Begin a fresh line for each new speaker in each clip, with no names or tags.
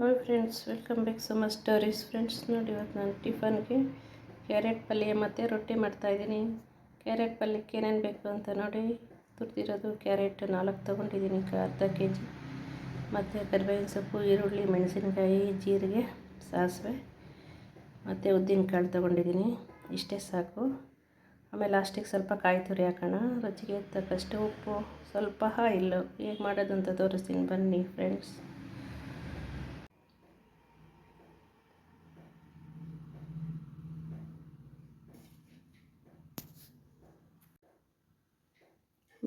Hi friends welcome back some stories friends ನೋಡಿ ಇವತ್ತು ನಾನು ಟಿಫನ್ಗೆ ಕ್ಯಾರೆಟ್ ಪಲ್ಯ ಮತ್ತು ರೊಟ್ಟಿ ಮಾಡ್ತಾಯಿದ್ದೀನಿ ಕ್ಯಾರೆಟ್ ಪಲ್ಯಕ್ಕೆ ಏನೇನು ಬೇಕು ಅಂತ ನೋಡಿ. ತುರ್ತಿರೋದು ಕ್ಯಾರೆಟ್ ನಾಲ್ಕು ತೊಗೊಂಡಿದ್ದೀನಿ ಅರ್ಧ ಕೆ ಜಿ ಮತ್ತು ಕರಿಬೇವಿನ ಸೊಪ್ಪು, ಈರುಳ್ಳಿ, ಮೆಣಸಿನಕಾಯಿ, ಜೀರಿಗೆ, ಸಾಸಿವೆ, ಮತ್ತು ಉದ್ದಿನಕಾಳು ತೊಗೊಂಡಿದ್ದೀನಿ. ಇಷ್ಟೇ ಸಾಕು. ಆಮೇಲೆ ಲಾಸ್ಟಿಗೆ ಸ್ವಲ್ಪ ಕಾಯಿ ತುರಿ ಹಾಕೋಣ. ರುಚಿಗೆ ತಕ್ಕಷ್ಟು ಉಪ್ಪು. ಸ್ವಲ್ಪ ಇಲ್ಲ. ಹೇಗೆ ಮಾಡೋದು ಅಂತ ತೋರಿಸ್ತೀನಿ. ಬನ್ನಿ ಫ್ರೆಂಡ್ಸ್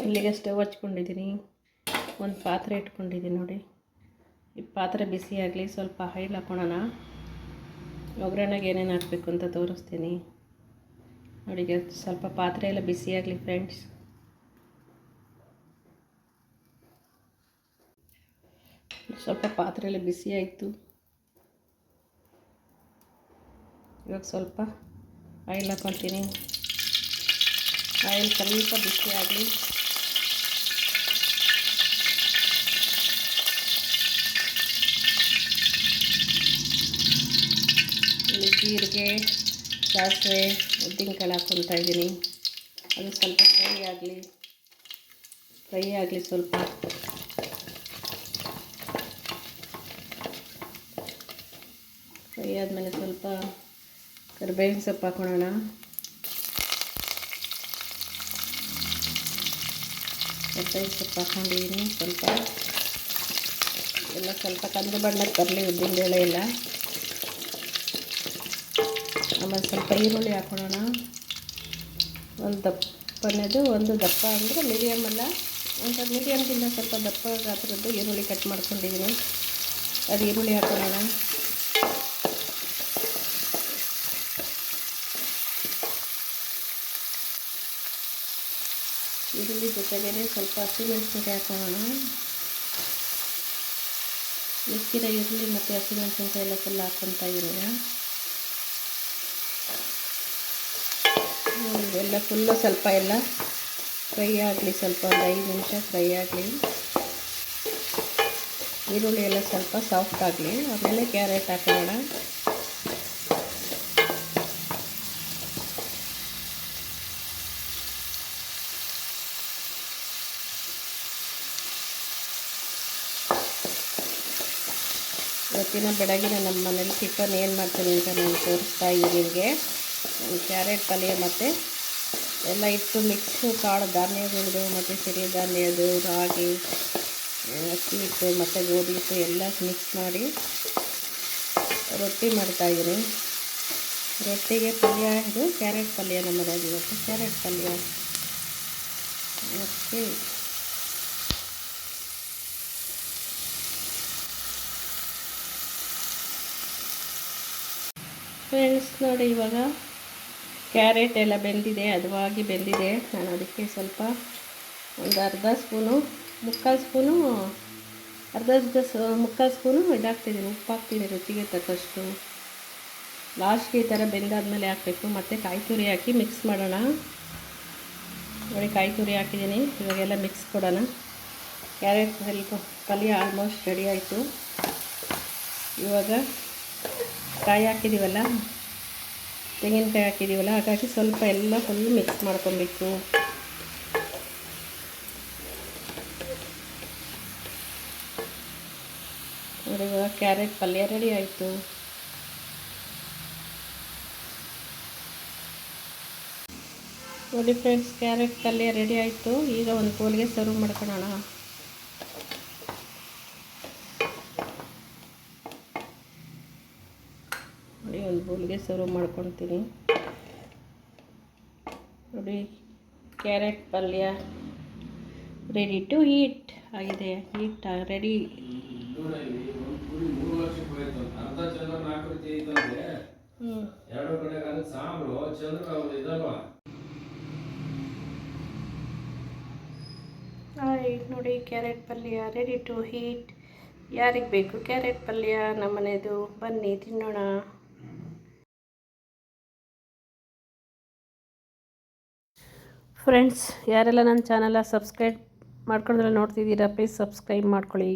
ಇಲ್ಲಿಗೆ ಸ್ಟವ್ ಹಚ್ಕೊಂಡಿದ್ದೀನಿ ಒಂದು ಪಾತ್ರೆ ಇಟ್ಕೊಂಡಿದ್ದೀನಿ ನೋಡಿ. ಈ ಪಾತ್ರೆ ಬಿಸಿ ಆಗಲಿ ಸ್ವಲ್ಪ ಆಯಿಲ್ ಹಾಕೋಣ ಒಗ್ಗರಣೆಗೆ ಏನೇನು ಹಾಕಬೇಕು ಅಂತ ತೋರಿಸ್ತೀನಿ. ನೋಡಿ ಸ್ವಲ್ಪ ಪಾತ್ರೆ ಎಲ್ಲ ಬಿಸಿಯಾಗಲಿ ಫ್ರೆಂಡ್ಸ್. ಸ್ವಲ್ಪ ಪಾತ್ರೆ ಎಲ್ಲ ಬಿಸಿ ಆಯಿತು. ಇವಾಗ ಸ್ವಲ್ಪ ಆಯಿಲ್ ಹಾಕೊತೀನಿ ಆಯಿಲ್ ಸ್ವಲ್ಪ ಬಿಸಿ ಆಗಲಿ ಇಲ್ಲಿ ಜೀರಿಗೆ, ಸಾಸಿವೆ, ಉದ್ದಿನಕಾಳು ಹಾಕ್ಕೊತಾ ಇದ್ದೀನಿ. ಅದು ಸ್ವಲ್ಪ ಫ್ರೈ ಆಗಲಿ ಫ್ರೈ ಆಗಲಿ ಸ್ವಲ್ಪ. ಫ್ರೈ ಆದಮೇಲೆ ಸ್ವಲ್ಪ ಕರಿಬೇವಿನ ಸೊಪ್ಪು ಹಾಕೊಳ್ಳೋಣ ಕರಿಬೇವಿನ ಸೊಪ್ಪು ಹಾಕೊಂಡಿದ್ದೀನಿ ಸ್ವಲ್ಪ. ಎಲ್ಲ ಸ್ವಲ್ಪ ಕಂದು ಬಣ್ಣಕ್ಕೆ ಬರಲಿ ಉದ್ದಿನಬೇಳೆ ಎಲ್ಲ. ಆಮೇಲೆ ಸ್ವಲ್ಪ ಈರುಳ್ಳಿ ಹಾಕೊಳ್ಳೋಣ ಒಂದು ದಪ್ಪನೇದು ಒಂದು ದಪ್ಪ ಅಂದರೆ ಮೀಡಿಯಮ್ ಅಲ್ಲ. ಒಂದು ಮೀಡಿಯಮ್ಗಿಂತ ಸ್ವಲ್ಪ ದಪ್ಪ ಗಾತ್ರದ್ದು ಈರುಳ್ಳಿ ಕಟ್ ಮಾಡ್ಕೊಂಡಿದ್ದೀನಿ ಅದು ಈರುಳ್ಳಿ ಹಾಕೊಳ್ಳೋಣ ಈರುಳ್ಳಿ ಜೊತೆಗೇ ಸ್ವಲ್ಪ ಹಸಿಮೆಣಸಿನಕಾಯಿ ಹಾಕೊಳ್ಳೋಣ ಮಿಕ್ಕಿರೋ ಈರುಳ್ಳಿ ಮತ್ತು ಹಸಿಮೆಣಸಿನಕಾಯಿ ಎಲ್ಲ ಫುಲ್ ಹಾಕ್ಕೊತಾ ಇದ್ದೀನಿ ಎಲ್ಲ ಫುಲ್ಲು ಸ್ವಲ್ಪ ಎಲ್ಲ ಫ್ರೈ ಆಗಲಿ, ಸ್ವಲ್ಪ ಒಂದು ಐದು ನಿಮಿಷ ಫ್ರೈ ಆಗಲಿ. ಈರುಳ್ಳಿ ಎಲ್ಲ ಸ್ವಲ್ಪ ಸಾಫ್ಟ್ ಆಗಲಿ. ಆಮೇಲೆ ಕ್ಯಾರೆಟ್ ಹಾಕೋಣ. ಇವತ್ತಿನ ಬೆಳಗಿನ ನಮ್ಮ ಮನೇಲಿ ಟಿಫನ್ ಏನು ಮಾಡ್ತೀನಿ ಅಂತ ನಾನು ತೋರಿಸ್ತಾ ಇದ್ದೀನಿ ನಿಮಗೆ. ಕ್ಯಾರೆಟ್ ಪಲ್ಯ ಮತ್ತು ಎಲ್ಲ ಇಟ್ಟು ಮಿಕ್ಸು ಕಾಳು ಧಾನ್ಯಗಳದು ಮತ್ತು ಸಿರಿ ಧಾನ್ಯದು ರಾಗಿ ಅಕ್ಕಿ ಹಿಟ್ಟು ಮತ್ತು ಗೋಧಿ ಹಿಟ್ಟು ಎಲ್ಲ ಮಿಕ್ಸ್ ಮಾಡಿ ರೊಟ್ಟಿ ಮಾಡ್ತಾಯಿದ್ದೀನಿ ರೊಟ್ಟಿಗೆ ಪಲ್ಯ ಇದು ಕ್ಯಾರೆಟ್ ಪಲ್ಯ ನಮ್ಮದಾಗಿ ಇವತ್ತು, ಕ್ಯಾರೆಟ್ ಪಲ್ಯ. ಓಕೆ. ಫ್ರೆಂಡ್ಸ್ ನೋಡಿ ಇವಾಗ ಕ್ಯಾರೆಟ್ ಎಲ್ಲ ಬೆಂದಿದೆ, ಹದವಾಗಿ ಬೆಂದಿದೆ. ನಾನು ಅದಕ್ಕೆ ಸ್ವಲ್ಪ ಒಂದು ಅರ್ಧ ಸ್ಪೂನು, ಮುಕ್ಕಾಲು ಸ್ಪೂನು, ಅರ್ಧ ಅರ್ಧ ಮುಕ್ಕಾಲು ಸ್ಪೂನು ಇದಾಗ್ತಿದ್ದೀನಿ ಉಪ್ಪು ಹಾಕ್ತೀನಿ ರುಚಿಗೆ ತಕ್ಕಷ್ಟು. ಲಾಸ್ಟ್ಗೆ ಈ ಥರ ಬೆಂದಾದಮೇಲೆ ಹಾಕಬೇಕು. ಮತ್ತು ಕಾಯಿ ತುರಿ ಹಾಕಿ ಮಿಕ್ಸ್ ಮಾಡೋಣ. ನೋಡಿ ಕಾಯಿ ತುರಿ ಹಾಕಿದ್ದೀನಿ. ಇವಾಗೆಲ್ಲ ಮಿಕ್ಸ್ ಕೊಡೋಣ. ಕ್ಯಾರೆಟ್ ಸ್ವಲ್ಪ ಪಲ್ಯ ಆಲ್ಮೋಸ್ಟ್ ರೆಡಿ ಆಯಿತು. ಇವಾಗ ಕಾಯಿ ಹಾಕಿದ್ದೀವಲ್ಲ ತೆಂಗಿನಕಾಯಿ ಹಾಕಿದ್ದೀವಲ್ಲ, ಹಾಗಾಗಿ ಸ್ವಲ್ಪ ಎಲ್ಲ ಫುಲ್ ಮಿಕ್ಸ್ ಮಾಡ್ಕೊಬೇಕು. ಇವಾಗ ಕ್ಯಾರೆಟ್ ಪಲ್ಯ ರೆಡಿ ಆಯಿತು. ನೋಡಿ ಫ್ರೆಂಡ್ಸ್ ಕ್ಯಾರೆಟ್ ಪಲ್ಯ ರೆಡಿ ಆಯಿತು. ಈಗ ಒಂದು ಕೋಲಿಗೆ ಸರ್ವ್ ಮಾಡ್ಕೊಳ್ಳೋಣ ನೋಡಿ ಒಂದು ಬೌಲ್ಗೆ ಸರ್ವ್ ಮಾಡ್ಕೊಳ್ತೀನಿ. ನೋಡಿ, ಕ್ಯಾರೆಟ್, ಪಲ್ಯ ರೆಡಿ ಟು ಈಟ್ ಆಗಿದೆ. ಈಟ್ ರೆಡಿ ನೋಡಿ, ಕ್ಯಾರೆಟ್, ಪಲ್ಯ ರೆಡಿ ಟು ಹೀಟ್ ಯಾರಿಗೆ ಬೇಕು? ಕ್ಯಾರೆಟ್, ಪಲ್ಯ, ನಮ್ಮನೆದು. ಬನ್ನಿ, ತಿನ್ನೋಣ. ಫ್ರೆಂಡ್ಸ್ ಯಾರೆಲ್ಲ ನನ್ನ ಚಾನಲ ಸಬ್ಸ್ಕ್ರೈಬ್ ಮಾಡ್ಕೊಂಡ್ರೆ ನೋಡ್ತಿದ್ದೀರಾ ಪ್ಲೀಸ್ ಸಬ್ಸ್ಕ್ರೈಬ್ ಮಾಡ್ಕೊಳ್ಳಿ.